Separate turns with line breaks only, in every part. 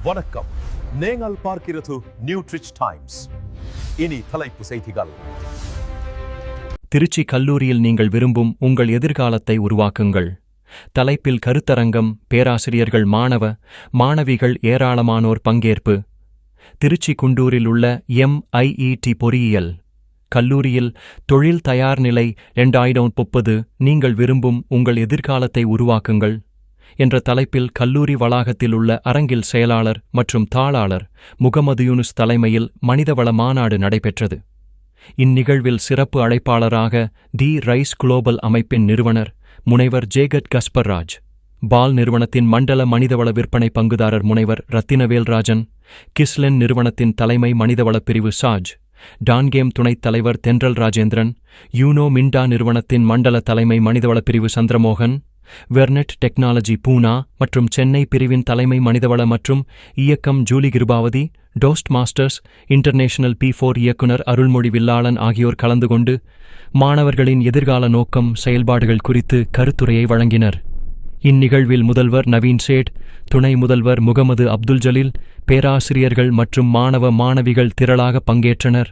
வணக்கம். நீங்கள் பார்க்கிறது நியூட்ரிச் டைம்ஸ் இனி தலைப்பு செய்திகள்.
திருச்சி கல்லூரியில் நீங்கள் விரும்பும் உங்கள் எதிர்காலத்தை உருவாக்குங்கள். தலைப்பில் கருத்தரங்கம் பேராசிரியர்கள் மாணவ மாணவிகள் ஏராளமானோர் பங்கேற்பு. திருச்சி குண்டூரில் உள்ள எம்ஐஇடி பொறியியல். கல்லூரியில் தொழில் தயார் நிலை இரண்டாயிரம் முப்பது. நீங்கள் விரும்பும் உங்கள் எதிர்காலத்தை உருவாக்குங்கள். என்ற தலைப்பில் கல்லூரி வளாகத்தில் உள்ள அரங்கில் செயலாளர் மற்றும் தாளாளர் முகமது யூனுஸ் தலைமையில் மனிதவள மாநாடு நடைபெற்றது. இந்நிகழ்வில் சிறப்பு அழைப்பாளராக தி ரைஸ் குளோபல் அமைப்பின் நிறுவனர் முனைவர் ஜேகட் கஸ்பர்ராஜ் பால் நிறுவனத்தின் மண்டல மனிதவள விற்பனை பங்குதாரர் முனைவர் ரத்தினவேல் ராஜன் கிஸ்லென் நிறுவனத்தின் தலைமை மனிதவள பிரிவு சாஜ் டான்கேம் துணைத் தலைவர் தென்றல் ராஜேந்திரன் யூனோ மிண்டா நிறுவனத்தின் மண்டல தலைமை மனிதவளப் பிரிவு சந்திரமோகன் வெர்னெட் டெக்னாலஜி பூனா மற்றும் சென்னை பிரிவின் தலைமை மனிதவள மற்றும் இயக்கம் Julie Kirubavathi Toastmasters International B four இயக்குனர் அருள்மொழி வில்லாளன் ஆகியோர் கலந்து கொண்டு மாணவர்களின் எதிர்கால நோக்கம் செயல்பாடுகள் குறித்து கருத்துரையை வழங்கினர். இந்நிகழ்வில் முதல்வர் நவீன் சேட் துணை முதல்வர் முகமது அப்துல் ஜலீல் பேராசிரியர்கள் மற்றும் மாணவ மாணவிகள் திரளாக பங்கேற்றனர்.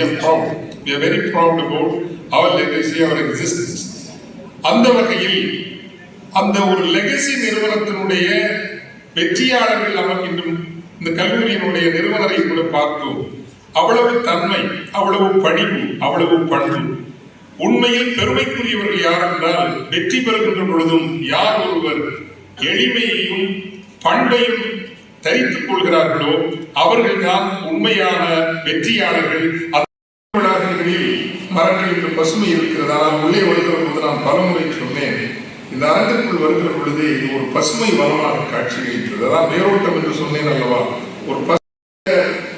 மாட்டேன் we are proud. We are very proud about our legacy our existence. அந்த வகையில் அந்த ஒரு லெகசி நிறுவனத்தினுடைய வெற்றியாளர்கள் அவர் இன்றும் இந்த கல்லூரியினுடைய நிறுவனரை கூட பார்த்தோம். அவ்வளவு தன்மை அவ்வளவு பணிவு அவ்வளவு பண்பு. உண்மையில் பெருமைக்குரியவர்கள் யார் என்றால் வெற்றி பெறுகின்ற பொழுதும் யார் ஒருவர் எளிமையையும் பண்பையும் தரித்துக் கொள்கிறார்களோ அவர்கள்தான் உண்மையான வெற்றியாளர்கள். மரங்களுக்கு பசுமை இருக்கிறது? ஆனால் உள்ளே வருகிற போது நான் பலமுறை சொன்னேன். இந்த அரங்கிற்குள் வருகிற பொழுது இது ஒரு பசுமை வளமாக காட்சியளிக்கிறது. அதான் வேரோட்டம் என்று சொன்னேன் அல்லவா? ஒரு பசு